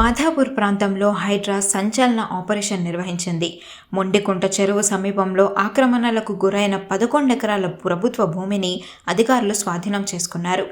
మాధాపూర్ ప్రాంతంలో హైడ్రా సంచలన ఆపరేషన్ నిర్వహించింది. మొండికుంట చెరువు సమీపంలో ఆక్రమణలకు గురైన పదకొండు ఎకరాల ప్రభుత్వ భూమిని అధికారులు స్వాధీనం చేసుకున్నారు.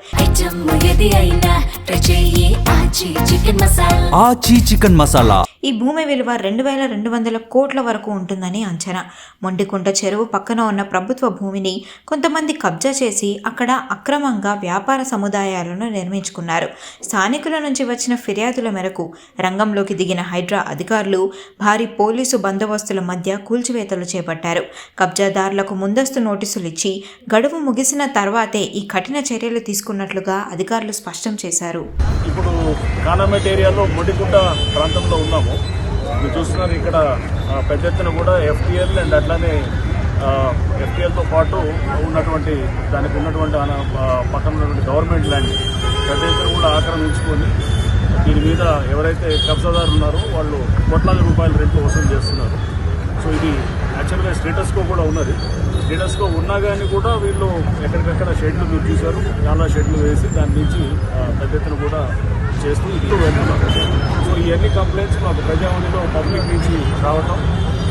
ఆచి చికెన్ మసాలా. ఈ భూమి విలువ రెండు వేల రెండు వందల కోట్ల వరకు ఉంటుందని అంచనా. మొండికుంట చెరువు పక్కన ఉన్న ప్రభుత్వ భూమిని కొంతమంది కబ్జా చేసి అక్కడ అక్రమంగా వ్యాపార సముదాయాలను నిర్మించుకున్నారు. స్థానికుల నుంచి వచ్చిన ఫిర్యాదుల మేరకు రంగంలోకి దిగిన హైడ్రా అధికారులు భారీ పోలీసు బందోబస్తుల మధ్య కూల్చివేతలు చేపట్టారు. కబ్జాదారులకు ముందస్తు నోటీసులు ఇచ్చి గడువు ముగిసిన తర్వాతే ఈ కఠిన చర్యలు తీసుకున్నట్లుగా అధికారులు స్పష్టం చేశారు. ఇప్పుడు ఏరియాలో మొండిగుంట ప్రాంతంలో ఉన్నాము మీరు చూస్తున్నారు ఇక్కడ పెద్ద ఎత్తున కూడా ఎఫ్టీఎల్ అండ్ అట్లానే ఎఫ్టీఎల్తో పాటు ఉన్నటువంటి దానికి ఉన్నటువంటి ఆన- పక్కన ఉన్నటువంటి గవర్నమెంట్ ల్యాండ్ పెద్ద ఎత్తున కూడా ఆక్రమించుకొని దీని మీద ఎవరైతే కబ్జాదారులు ఉన్నారో వాళ్ళు కోట్లాది రూపాయలు రెంట్లు వసూలు చేస్తున్నారు. సో ఇది యాక్చువల్గా స్టేటస్కో కూడా ఉన్నది. స్టేటస్కో ఉన్నా కానీ కూడా వీళ్ళు ఎక్కడికక్కడ షెడ్లు మీరు చూశారు చాలా షెడ్లు వేసి దాని నుంచి పెద్ద ఎత్తున కూడా చేస్తూ ఇల్లు వెళ్తున్నారు. సో ఇవన్నీ కంప్లైంట్స్ మాకు ప్రజావాణిలో పబ్లిక్ నుంచి రావటం.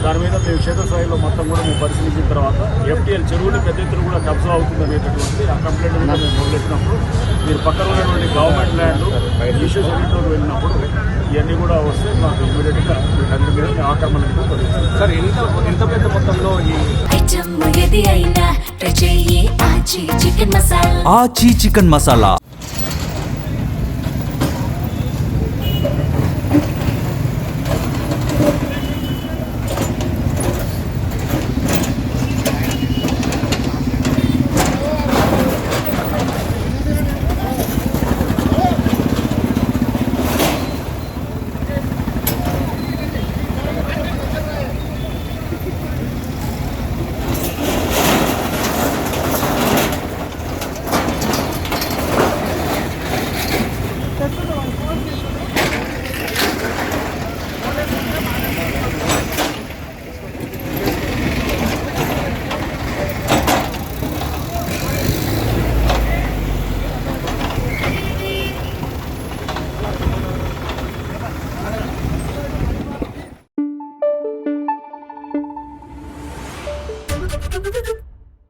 దాని మీద మేము క్షేత్రస్థాయిలో మొత్తం కూడా మేము పరిశీలించిన తర్వాత ఎఫ్టీఎల్ చెరువుని పెద్ద ఎత్తున కూడా కబ్జా అవుతుంది అనేటటువంటి ఆ కంప్లైంట్ కూడా మేము మొదలెట్టినప్పుడు మీరు పక్కన ఉన్నటువంటి గవర్నమెంట్ ల్యాండ్ ఇష్యూస్ అన్నింటిలోకి వెళ్ళినప్పుడు ఇవన్నీ కూడా వస్తే మాకు ఇమీడియట్గా వీటన్నిటి మీద ఆక్రమణ ఏది అయినా ట్రై చెయ్యి ఆచి చికెన్ మసాలా. ఆచి చికెన్ మసాలా.